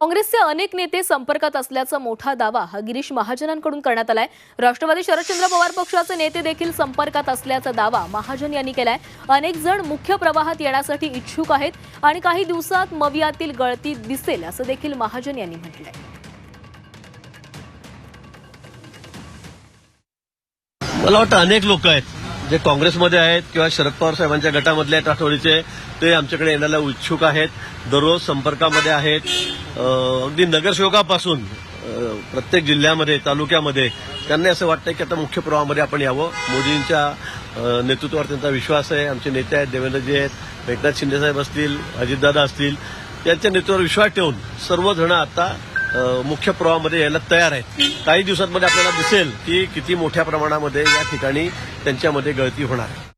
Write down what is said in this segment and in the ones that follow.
काँग्रेसचे अनेक नेते संपर्कात असल्याचा मोठा दावा हा गिरीश महाजनांकडून करण्यात आलाय. राष्ट्रवादी शरदचंद्र पवार पक्षाचे नेते देखील संपर्कात असल्याचा दावा महाजन यांनी केलाय. अनेक जण मुख्य प्रवाहात येण्यासाठी इच्छुक आहेत आणि काही दिवसात मवियातील गळती दिसेल असं देखील महाजन यांनी म्हटलंय. मला वाटतं अनेक लोक आहेत जे काँग्रेसमध्ये आहेत किंवा शरद पवार साहेबांच्या गटामधले आहेत आठवडीचे ते आमच्याकडे येण्याला इच्छुक आहेत. दररोज संपर्कामध्ये आहेत. अगदी नगरसेवकापासून प्रत्येक जिल्ह्यामध्ये तालुक्यामध्ये त्यांना असं वाटतं की आता मुख्य प्रवाहामध्ये आपण यावं. मोदींच्या नेतृत्वावर त्यांचा विश्वास आहे. आमचे नेते आहेत देवेंद्रजी आहेत एकनाथ शिंदेसाहेब असतील अजितदादा असतील त्यांच्या नेतृत्वावर विश्वास ठेवून सर्वजण आता मुख्य प्रवाहामध्ये यायला तयार आहेत. काही दिवसांमध्ये आपल्याला दिसेल की किती मोठ्या प्रमाणामध्ये या ठिकाणी त्यांच्यामध्ये गळती होणार आहे.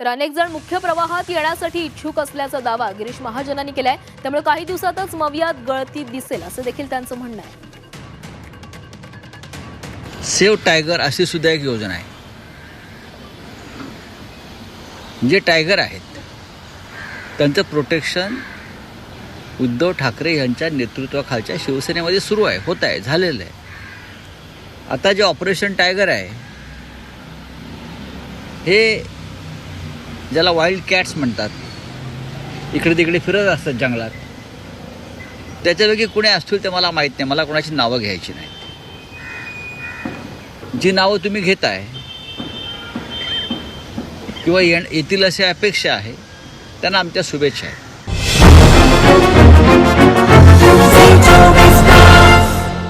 तर अनेक जण मुख्य प्रवाहात येण्यासाठी इच्छुक असल्याचा दावा गिरीश महाजनांनी केलाय. त्यामुळे काही दिवसातच मवियात गळती दिसेल असं देखील त्यांचं म्हणणं आहे. सेव्ह टायगर अशी सुद्धा एक योजना आहे. जे टायगर आहेत त्यांचं प्रोटेक्शन उद्धव ठाकरे यांच्या नेतृत्वाखालच्या शिवसेनेमध्ये सुरू आहे होत आहे झालेलं आहे. आता जे ऑपरेशन टायगर आहे हे ज्याला वाईल्ड कॅट्स म्हणतात. इकडे तिकडे फिरत असतात जंगलात. त्याच्यापैकी कुणी असतील ते मला माहीत नाही. मला कोणाची नावं घ्यायची नाहीत. जी नावं तुम्ही घेताय किंवा येण येतील अशी अपेक्षा आहे त्यांना आमच्या शुभेच्छा आहेत.